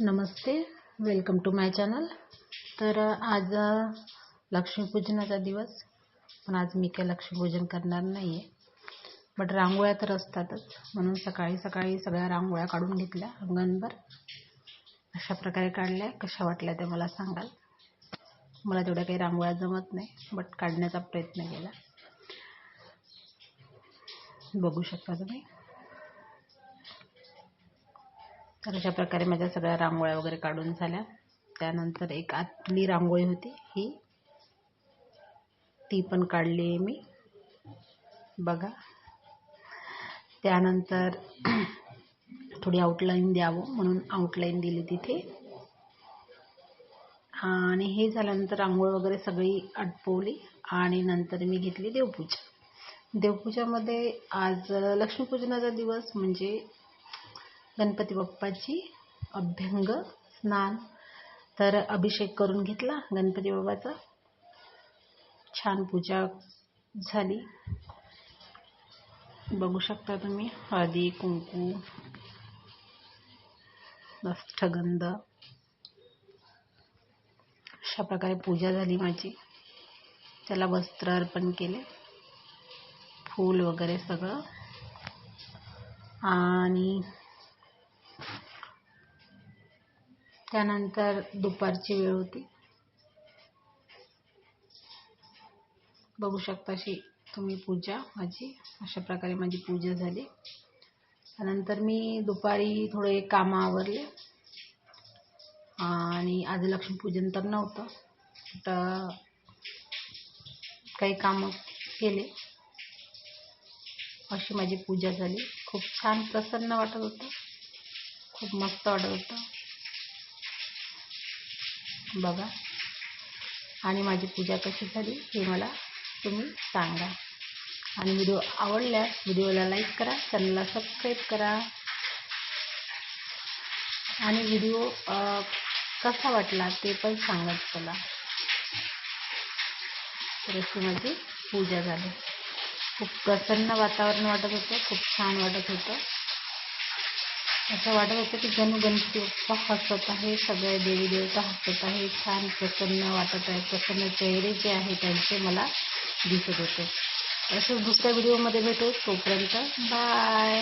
Namaste welcome to my channel तर आज लक्ष्मीपूजनाचा दिवस पण आज मी काही लक्ष्मीपूजन करणार नाही आहे बट रांगोळ्या तर असतातच. म्हणून सकाळी सकाळी सगळ्या रांगोळ्या काढून घेतल्या अंगणभर. अशा प्रकारे काढल्या. कशा वाटल्या ते मला सांगाल. मला तेवढ्या काही रांगोळ्या जमत नाही बट काढण्याचा प्रयत्न केला. बघू शकता तुम्ही. तर अशा प्रकारे माझ्या सगळ्या रांगोळ्या वगैरे काढून झाल्या. त्यानंतर एक आतली रांगोळी होती. ही ती पण काढली आहे मी. बघा. त्यानंतर थोडी आउटलाईन द्यावं म्हणून आउटलाईन दिली तिथे. आणि हे झाल्यानंतर रांगोळी वगैरे सगळी आटपवली आणि नंतर मी घेतली देवपूजा. देवपूजामध्ये आज लक्ष्मीपूजनाचा दिवस म्हणजे गणपती बाप्पाची अभ्यंग स्नान. तर अभिषेक करून घेतला गणपती बाबाचा छान पूजा झाली. बघू शकता तुम्ही हळदी कुंकू अष्टगंध अशा प्रकारे पूजा झाली माझी. त्याला वस्त्र अर्पण केले. फूल वगैरे सगळं. आणि त्यानंतर दुपारची वेळ होती. बघू शकता अशी तुम्ही पूजा माझी अशा प्रकारे माझी पूजा झाली. त्यानंतर मी दुपारी थोडे कामं आवरले. आणि आज लक्ष्मीपूजन तर नव्हतं तर काही कामं केले. अशी माझी पूजा झाली. खूप छान प्रसन्न वाटत होतं. खूप मस्त वाटत होतं. बघा. आणि माझी पूजा कशी झाली हे मला तुम्ही सांगा. आणि व्हिडिओ आवडल्यास व्हिडिओला लाईक करा चॅनलला सबस्क्राईब करा. आणि व्हिडिओ कसा वाटला ते पण सांगत चला तर अशी माझी पूजा झाली. खूप प्रसन्न वातावरण वाटत होतं खूप छान वाटत होतं. असं वाटत होतं की जणू गणपती बाप्पा हसत आहे सगळे देवी देवता हसत आहे छान प्रसन्न वाटत आहे प्रसन्न चेहरे जे आहे त्यांचे मला दिसत होते. असं दुसऱ्या व्हिडिओमध्ये भेटू तोपर्यंत बाय